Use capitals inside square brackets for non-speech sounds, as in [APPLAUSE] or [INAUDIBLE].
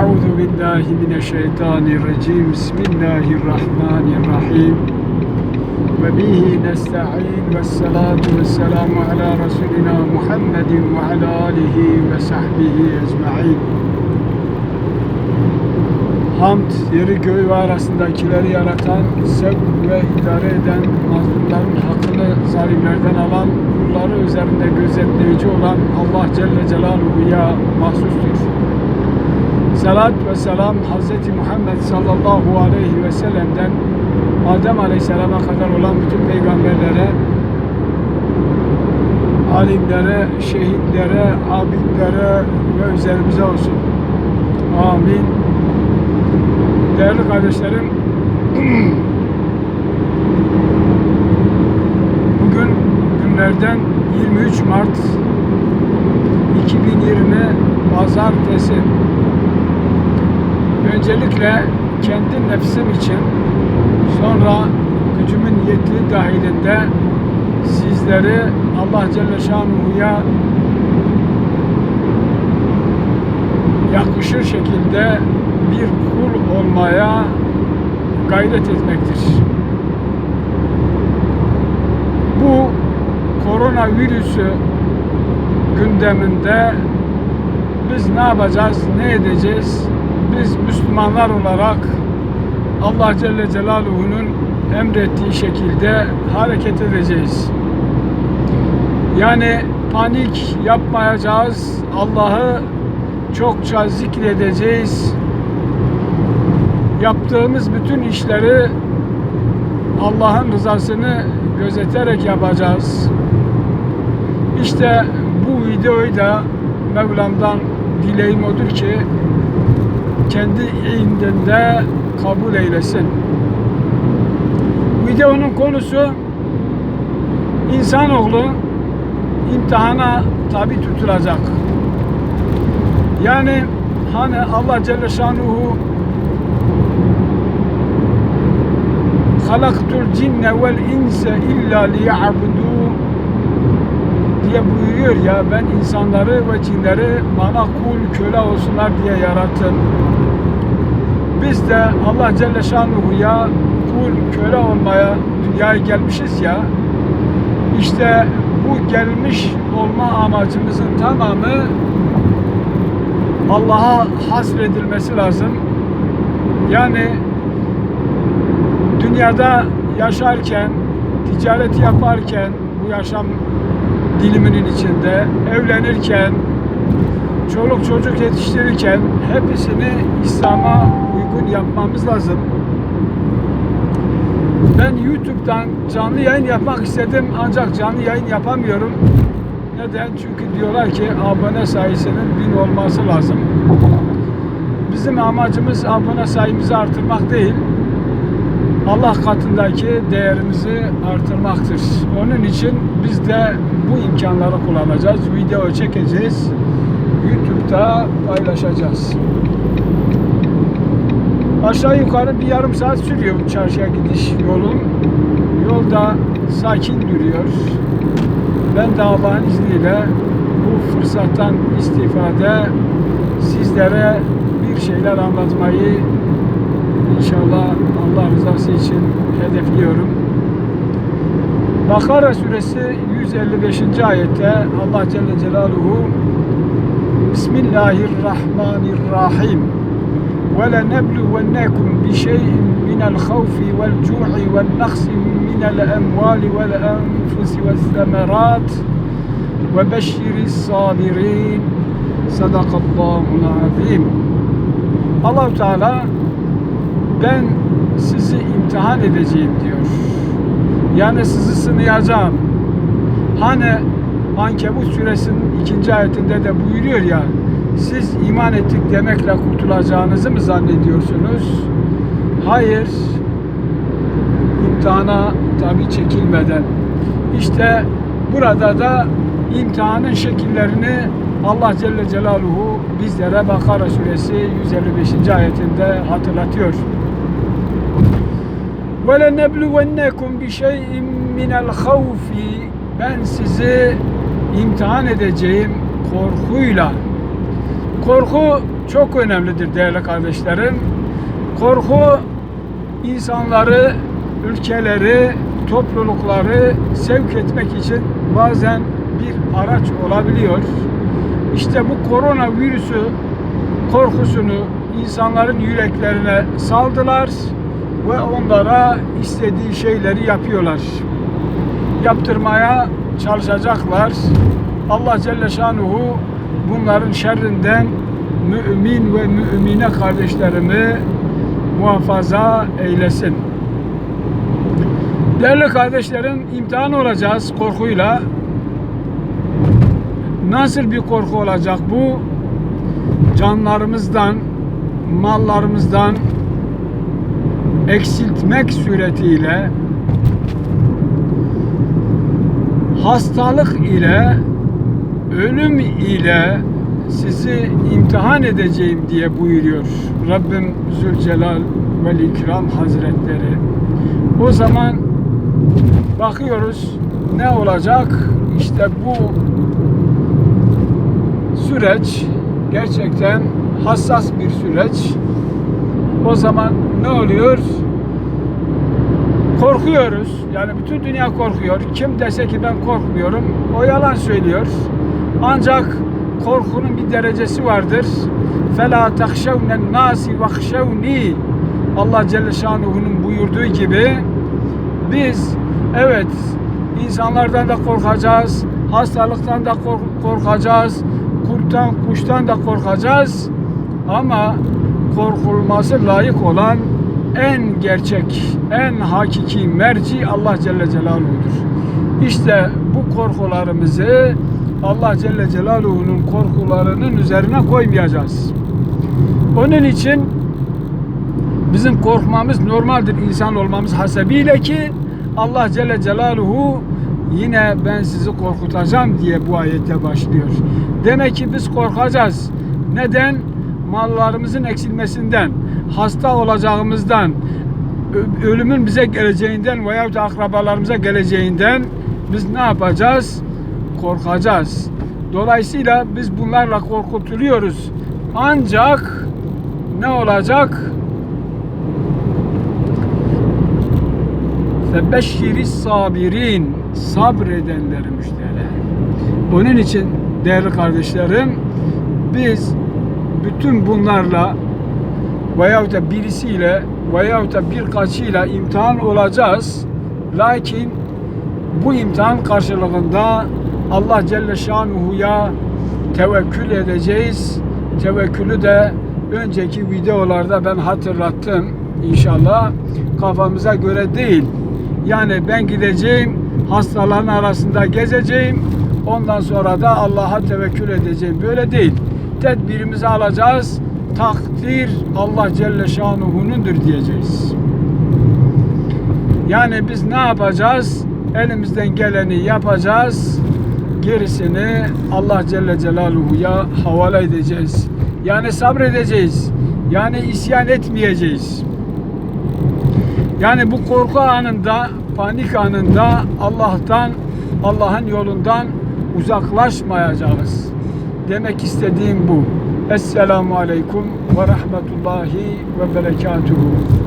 Euzu billahi mineşşeytanirracim. Bismillahirrahmanirrahim. Ve bihi nesta'in ve salatu ve selamu ala Resulina Muhammedin ve ala alihi ve sahbihi ecma'in. Hamd, yeri göğü ve arasındakileri yaratan, sevk ve idare eden, mazlumların hakkını zalimlerden alan, kulları üzerinde gözetleyici olan Allah Celle Celaluhu'ya mahsustur. Salat ve selam Hz. Muhammed sallallahu aleyhi ve sellem'den Adem aleyhisselama kadar olan bütün peygamberlere, alimlere, şehitlere, abidlere ve üzerimize olsun. Amin. Değerli kardeşlerim, [CLEARS THROAT] bugün günlerden 23 Mart 2020 Pazartesi. Öncelikle kendi nefsim için, sonra gücümün yettiği dahilinde sizleri Allah Celle Şanuhu'ya yakışır şekilde bir kul olmaya gayret etmektir. Bu koronavirüsü gündeminde biz ne yapacağız, ne edeceğiz? Biz Müslümanlar olarak Allah Celle Celaluhu'nun emrettiği şekilde hareket edeceğiz. Yani panik yapmayacağız. Allah'ı çokça zikredeceğiz. Yaptığımız bütün işleri Allah'ın rızasını gözeterek yapacağız. İşte bu videoyu da Mevlam'dan dileğim odur ki kendi indinde kabul eylesin. Videonun konusu insanoğlu imtihana tabi tutulacak. Yani hani Allah Celle Şanuhu halaktul cinne vel inse illa liya'budu diye buyuruyor ya ben insanları ve cinleri bana kul köle olsunlar diye yarattım. Biz de Allah Celle Şanuhu'ya kul köle olmaya dünyaya gelmişiz ya işte bu gelmiş olma amacımızın tamamı Allah'a hasredilmesi lazım. Yani dünyada yaşarken, ticaret yaparken, bu yaşam diliminin içinde, evlenirken, çoluk çocuk yetiştirirken hepsini İslam'a uygun yapmamız lazım. Ben YouTube'dan canlı yayın yapmak istedim ancak canlı yayın yapamıyorum. Neden? Çünkü diyorlar ki abone sayısının bin olması lazım. Bizim amacımız abone sayımızı artırmak değil. Allah katındaki değerimizi artırmaktır. Onun için biz de bu imkanları kullanacağız. Video çekeceğiz. YouTube'da paylaşacağız. Aşağı yukarı bir yarım saat sürüyor bu çarşıya gidiş yolum. Yolda sakin duruyor. Ben de Allah'ın izniyle bu fırsattan istifade sizlere bir şeyler anlatmayı inşallah Allah rızası için hedefliyorum. Bakara suresi 155. ayette Allah Celle Celaluhu Bismillahirrahmanirrahim ve lenebluvennekum bi şey'in minel havfi vel cu'i vel naqsi minel emvali vel enfusi vel semerat ve beşşiris sabirin Sadakallahu azim. allah Teala ben sizi imtihan edeceğim diyor. Yani sizi sınayacağım. Hani Ankebut suresinin ikinci ayetinde de buyuruyor ya siz iman ettik demekle kurtulacağınızı mı zannediyorsunuz? Hayır. İmtihana tabi çekilmeden. İşte burada da imtihanın şekillerini Allah Celle Celaluhu bizlere Bakara suresi 155. ayetinde hatırlatıyor. وَلَنَبْلُوَنَّكُمْ بِشَيْءٍ مِنَ الْخَوْفِ Ben sizi imtihan edeceğim korkuyla Korku çok önemlidir değerli kardeşlerim. Korku insanları, ülkeleri, toplulukları sevk etmek için bazen bir araç olabiliyor. İşte bu koronavirüsü korkusunu insanların yüreklerine saldılar ve onlara istediği şeyleri yapıyorlar. Yaptırmaya çalışacaklar. Allah Celle Şanuhu bunların şerrinden mümin ve mümine kardeşlerimi muhafaza eylesin. Değerli kardeşlerim imtihan olacağız korkuyla. Nasıl bir korku olacak bu? Canlarımızdan, mallarımızdan eksiltmek suretiyle hastalık ile ölüm ile sizi imtihan edeceğim diye buyuruyor Rabbim Zülcelal ve İkram Hazretleri. O zaman bakıyoruz ne olacak? İşte bu süreç gerçekten hassas bir süreç. O zaman ne oluyor? Korkuyoruz. Yani bütün dünya korkuyor. Kim dese ki ben korkmuyorum, o yalan söylüyor. Ancak korkunun bir derecesi vardır. فَلَا تَخْشَوْنَ النَّاسِ وَخْشَوْنِي Allah Celle Şanuhu'nun buyurduğu gibi biz evet insanlardan da korkacağız, hastalıktan da kork- korkacağız, kurttan, kuştan da korkacağız ama korkulması layık olan en gerçek, en hakiki merci Allah Celle Celaluhu'dur. İşte bu korkularımızı Allah Celle Celaluhu'nun korkularının üzerine koymayacağız. Onun için bizim korkmamız normaldir insan olmamız hasebiyle ki Allah Celle Celaluhu yine ben sizi korkutacağım diye bu ayette başlıyor. Demek ki biz korkacağız. Neden? Mallarımızın eksilmesinden, hasta olacağımızdan, ölümün bize geleceğinden veya akrabalarımıza geleceğinden biz ne yapacağız? Korkacağız. Dolayısıyla biz bunlarla korkutuluyoruz. Ancak ne olacak? Febeşşiri sabirin sabredenleri müjdele. Onun için değerli kardeşlerim biz bütün bunlarla veyahut da birisiyle veyahut da birkaçıyla imtihan olacağız. Lakin bu imtihan karşılığında Allah Celle Şanuhu'ya tevekkül edeceğiz. Tevekkülü de önceki videolarda ben hatırlattım. İnşallah kafamıza göre değil. Yani ben gideceğim, hastaların arasında gezeceğim. Ondan sonra da Allah'a tevekkül edeceğim. Böyle değil. Tedbirimizi alacağız. Takdir Allah Celle Şanuhu'nundur diyeceğiz. Yani biz ne yapacağız? Elimizden geleni yapacağız. Gerisini Allah Celle Celaluhu'ya havale edeceğiz. Yani sabredeceğiz. Yani isyan etmeyeceğiz. Yani bu korku anında, panik anında Allah'tan, Allah'ın yolundan uzaklaşmayacağız. Demek istediğim bu. Esselamu Aleyküm ve Rahmetullahi ve Berekatuhu.